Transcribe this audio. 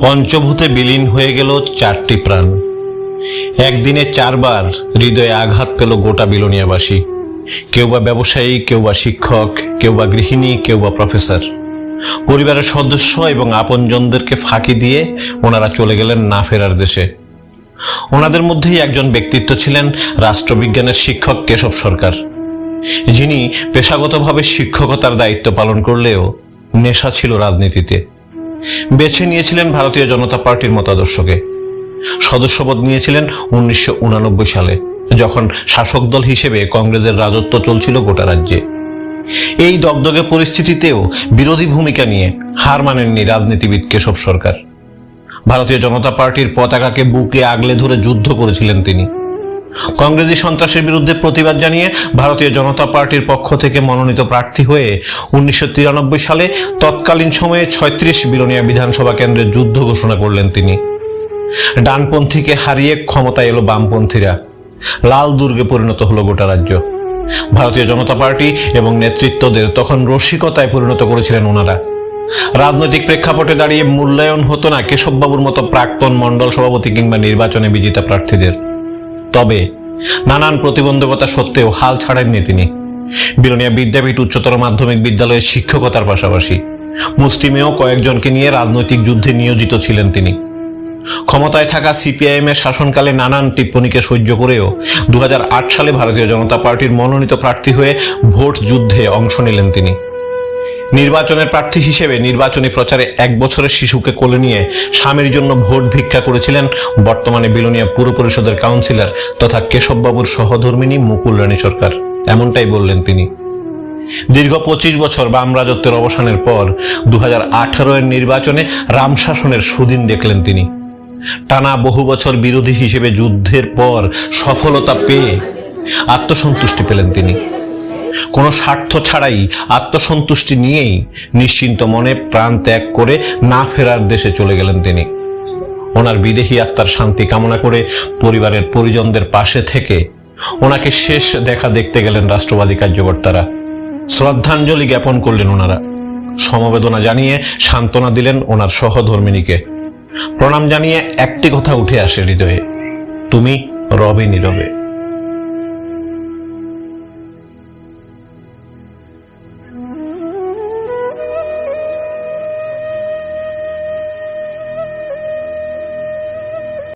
পঞ্চভূতে বিলীন হয়ে গেল চারটি প্রাণ। একদিনে চারবার হৃদয়ে আঘাত পেল গোটা বিলোনিয়াবাসী। কেউ বা ব্যবসায়ী, কেউ বা শিক্ষক, কেউ বা গৃহিণী, কেউ বা প্রফেসর। পরিবারের সদস্য এবং আপনজনদেরকে ফাঁকি দিয়ে ওনারা চলে গেলেন না ফেরার দেশে। ওনাদের মধ্যেই একজন ব্যক্তিত্ব ছিলেন রাষ্ট্রবিজ্ঞানের শিক্ষক কেশব সরকার। যিনি পেশাগতভাবে শিক্ষকতার দায়িত্ব পালন করলেও নেশা ছিল রাজনীতিতে। বেছে নিয়েছিলেন ভারতীয় জনতা পার্টির মতাদর্শকে। সদস্যপদ নিয়েছিলেন উনিশশো সালে, যখন শাসক দল হিসেবে কংগ্রেসের রাজত্ব চলছিল গোটা রাজ্যে। এই দগদগে পরিস্থিতিতেও বিরোধী ভূমিকা নিয়ে হার মানেননি রাজনীতিবিদ কেশব সরকার। ভারতীয় জনতা পার্টির পতাকাকে বুকে আগলে ধরে যুদ্ধ করেছিলেন তিনি। কংগ্রেসী সন্ত্রাসের বিরুদ্ধে প্রতিবাদ জানিয়ে ভারতীয় জনতা পার্টির পক্ষ থেকে মনোনীত প্রার্থী হয়ে উনিশশো তিরানব্বই সালে তৎকালীন সময়ে ছয়ত্রিশ বিলোনিয়া বিধানসভা কেন্দ্রের যুদ্ধ ঘোষণা করলেন তিনি। ডানপন্থীকে হারিয়ে ক্ষমতায় এলো বামপন্থীরা। লাল দুর্গে পরিণত হলো গোটা রাজ্য। ভারতীয় জনতা পার্টি এবং নেতৃত্বদের তখন রসিকতায় পরিণত করেছিলেন ওনারা। রাজনৈতিক প্রেক্ষাপটে দাঁড়িয়ে মূল্যায়ন হতো না কেশববাবুর মতো প্রাক্তন মণ্ডল সভাপতি কিংবা নির্বাচনে বিজেতা প্রার্থীদের। তবে নানান প্রতিবন্ধকতা সত্ত্বেও হাল ছাড়েননি তিনি। বিলোনিয়া বিদ্যাপীঠ উচ্চতর মাধ্যমিক বিদ্যালয়ের শিক্ষকতার পাশাপাশি মুসলিমেও কয়েকজনকে নিয়ে রাজনৈতিক যুদ্ধে নিয়োজিত ছিলেন তিনি। ক্ষমতায় থাকা সিপিআইএম এর শাসনকালে নানান টিপ্পণীকে সহ্য করেও দু হাজার আট সালে ভারতীয় জনতা পার্টির মনোনীত প্রার্থী হয়ে ভোট যুদ্ধে অংশ নিলেন তিনি। নির্বাচনের প্রার্থী হিসেবে নির্বাচনী প্রচারে এক বছরের শিশুকে কোলে নিয়ে স্বামীর জন্য ভোট ভিক্ষা করেছিলেন বর্তমানে বিলোনিয়া পুর পরিষদের কাউন্সিলর তথা কেশববাবুর সহধর্মিনী মুকুল রানী সরকার। এমনটাই বললেন তিনি। দীর্ঘ পঁচিশ বছর বাম রাজত্বের অবসানের পর দু হাজার আঠারো এর নির্বাচনে রাম শাসনের সুদিন দেখলেন তিনি। টানা বহু বছর বিরোধী হিসেবে যুদ্ধের পর সফলতা পেয়ে আত্মসন্তুষ্টি পেলেন তিনি। কোনো স্বার্থ ছাড়াই আত্মসন্তুষ্টি নিয়েই নিশ্চিন্ত মনে প্রাণ ত্যাগ করে না ফেরার দেশে চলে গেলেন তিনি। ওনার বিদেহী আত্মার শান্তি কামনা করে পরিবারের পরিজনদের পাশে থেকে ওনাকে শেষ দেখা দেখতে গেলেন রাষ্ট্রবাদী কার্যকর্তারা। শ্রদ্ধাঞ্জলি জ্ঞাপন করলেন ওনারা। সমবেদনা জানিয়ে সান্ত্বনা দিলেন ওনার সহধর্মিনীকে। প্রণাম জানিয়ে একটি কথা উঠে আসে হৃদয়ে, তুমি রবে নীরবে।